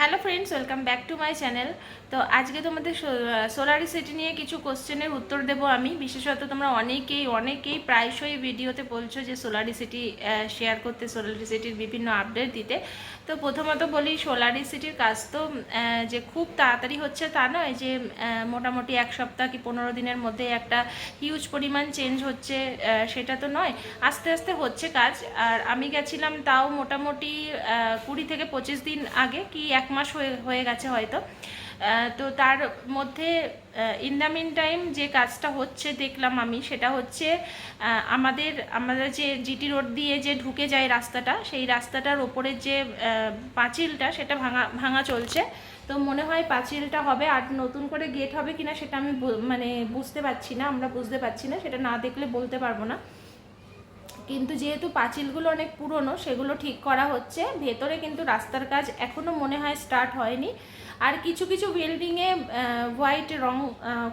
Hello friends welcome back to my channel তো আজকে তোমাদের সোলারি সিটি নিয়ে কিছু কোশ্চেনের উত্তর দেবো আমি। বিশেষত তোমরা অনেকেই অনেকেই প্রায়শই ভিডিওতে বলছো যে সোলারি সিটি শেয়ার করতে সোলারি সিটির বিভিন্ন আপডেট দিতে। তো প্রথমত বলি সোলারি সিটির কাজ তো যে খুব তাড়াতাড়ি হচ্ছে তা নয় যে মোটামুটি এক সপ্তাহ কি পনেরো দিনের মধ্যে একটা হিউজ পরিমাণ চেঞ্জ হচ্ছে সেটা তো নয়। আস্তে আস্তে হচ্ছে কাজ। আর আমি গেছিলাম তাও মোটামুটি কুড়ি থেকে পঁচিশ দিন আগে, কি এক মাস হয়ে হয়ে গেছে হয়তো। তো তার মধ্যে ইন দ্য মিন টাইম যে কাজটা হচ্ছে দেখলাম আমি, সেটা হচ্ছে আমাদের আমাদের যে জিটি রোড দিয়ে যে ঢুকে যায় রাস্তাটা, সেই রাস্তাটার ওপরের যে পাঁচিলটা, সেটা ভাঙা ভাঙা চলছে। তো মনে হয় পাঁচিলটা হবে আর নতুন করে গেট হবে কিনা সেটা আমি মানে বুঝতে পারছি না, আমরা বুঝতে পারছি না, সেটা না দেখলে বলতে পারব না। কিন্তু যেহেতু পাঁচিলগুলো অনেক পুরনো, সেগুলো ঠিক করা হচ্ছে। ভেতরে কিন্তু রাস্তার কাজ এখনও মনে হয় স্টার্ট হয়নি। আর কিছু কিছু বিল্ডিংয়ে হোয়াইট রং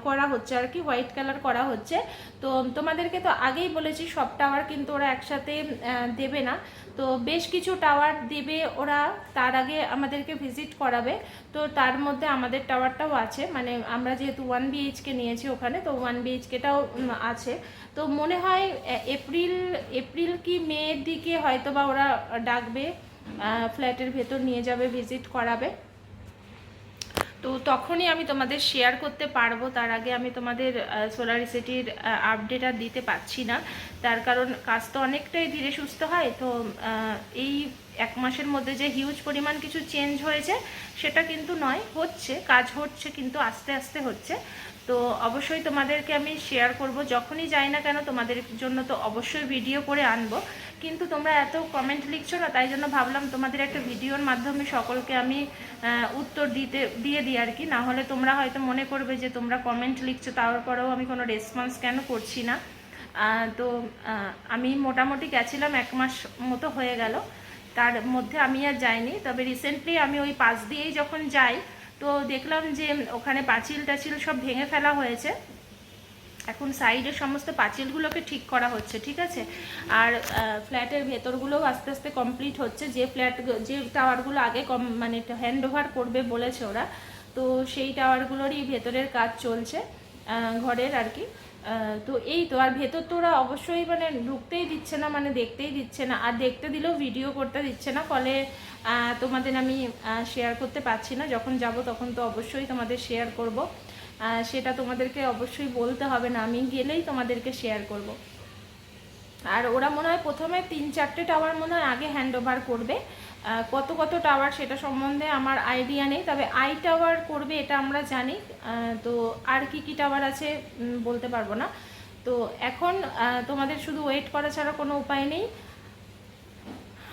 করা হচ্ছে আর কি হোয়াইট কালার করা হচ্ছে। তো তোমাদেরকে তো আগেই বলেছি, সব টাওয়ার কিন্তু ওরা একসাথে দেবে না। তো বেশ কিছু টাওয়ার দেবে ওরা, তার আগে আমাদেরকে ভিজিট করাবে। তো তার মধ্যে আমাদের টাওয়ারটাও আছে। মানে আমরা যেহেতু ওয়ান বিএইচকে নিয়েছি ওখানে, তো ওয়ান বিএইচকেটাও আছে। তো মনে হয় এপ্রিল এপ্রিল কি মের দিকে হয়তো বা ওরা ডাকবে ফ্ল্যাটের ভেতর নিয়ে যাবে ভিজিট করাবে। তো তখনই আমি তোমাদের শেয়ার করতে পারব। তার আগে আমি তোমাদের সোলার সিটির আপডেট আর দিতে পারছি না। তার কারণ কাজ তো অনেকটাই ধীরে সুস্থ হয়। তো এই এক মাসের মধ্যে যে হিউজ পরিমাণ কিছু চেঞ্জ হয়েছে, সেটা কিন্তু নয়, হচ্ছে, কাজ হচ্ছে, কিন্তু আস্তে আস্তে হচ্ছে। তো অবশ্যই তোমাদেরকে আমি শেয়ার করব। যখনই যাই না কেন, তোমাদের জন্য তো অবশ্যই ভিডিও করে আনব। কিন্তু তোমরা এত কমেন্ট লিখছো না, তাই জন্য ভাবলাম তোমাদের একটা ভিডিওর মাধ্যমে সকলকে আমি উত্তর দিতে, দিয়ে দিই আর কি। না হলে তোমরা হয়তো মনে করবে যে তোমরা কমেন্ট লিখছো, তারপরেও আমি কোনো রেসপন্স কেন করছি না। তো আমি মোটামুটি গেছিলাম এক মাস মতো হয়ে গেল। তার মধ্যে আমি আর যাইনি। তবে রিসেন্টলি আমি ওই পাশ দিয়েই যখন যাই, তো দেখলাম যে ওখানে পাঁচিল টাচিল সব ভেঙে ফেলা হয়েছে। এখন সাইডের সমস্ত পাঁচিলগুলোকে ঠিক করা হচ্ছে, ঠিক আছে? আর ফ্ল্যাটের ভেতরগুলোও আস্তে আস্তে কমপ্লিট হচ্ছে। যে ফ্ল্যাট, যে টাওয়ারগুলো আগে কম মানে হ্যান্ড ওভার করবে বলেছে ওরা, তো সেই টাওয়ারগুলোরই ভেতরের কাজ চলছে ঘরের আর কি। তো এই তো, আর ভেতর তো ওরা অবশ্যই মানে ঢুকতেই দিচ্ছে না মানে দেখতেই দিচ্ছে না। আর দেখতে দিলেও ভিডিও করতে দিচ্ছে না, ফলে তোমাদের আমি শেয়ার করতে পারছি না। যখন যাব তখন তো অবশ্যই তোমাদের শেয়ার করব। সেটা তোমাদেরকে অবশ্যই বলতে হবে না। আমি গেলেই তোমাদেরকে শেয়ার করব। আর ওরা মনে হয় প্রথমে তিন চারটে টাওয়ার মনে হয় আগে হ্যান্ড ওভার করবে কত কত টাওয়ার সেটা সম্বন্ধে আমার আইডিয়া নেই, তবে আই টাওয়ার করবে এটা আমরা জানি। তো আর কি কি টাওয়ার আছে বলতে পারব না। তো এখন তোমাদের শুধু ওয়েট করা ছাড়া কোনো উপায় নেই।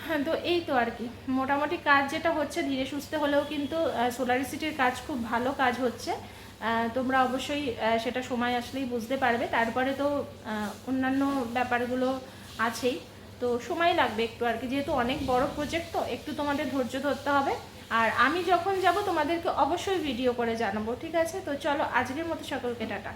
হ্যাঁ তো এই তো আর কি। মোটামুটি কাজ যেটা হচ্ছে, ধীরে সুস্থে হলেও কিন্তু সোলারি সিটির কাজ খুব ভালো কাজ হচ্ছে। তোমরা অবশ্যই সেটা সময় আসলেই বুঝতে পারবে। তারপরে তো অন্যান্য ব্যাপারগুলো আছেই। তো সময় লাগবে একটু আর কি। যেহেতু অনেক বড় প্রজেক্ট তো একটু তোমাদের ধৈর্য ধরতে হবে। আর আমি যখন যাব, তোমাদেরকে অবশ্যই ভিডিও করে জানাব, ঠিক আছে? তো চলো, আজকের মতো সকলকে টাটা।